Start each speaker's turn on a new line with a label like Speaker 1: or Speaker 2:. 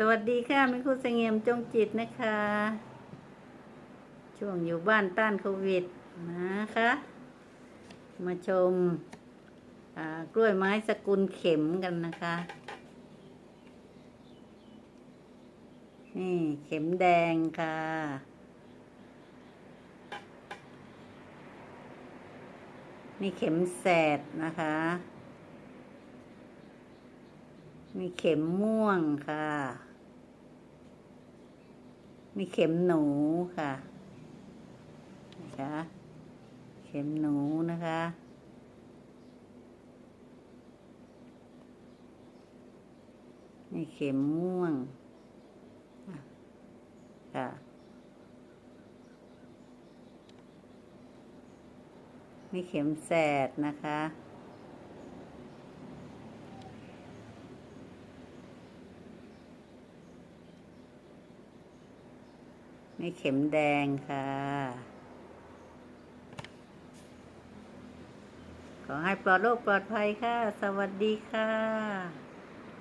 Speaker 1: สวัสดีค่ะแม่ครูเสงี่ยมจงจิตนะคะ ช่วงอยู่บ้านต้านโควิดนะคะ มาชมกล้วยไม้สกุลเข็มกันนะคะ นี่เข็มแดงค่ะมีเข็มแสดนะคะมีเข็มม่วงค่ะ มีเข็มหนูค่ะนะคะเข็มหนูนะคะมีเข็มม่วงค่ะมีเข็มแสดนะคะ ม่เข็มแดงค่ะ ขอให้ปลอดโรคปลอดภัยค่ะ สวัสดีค่ะ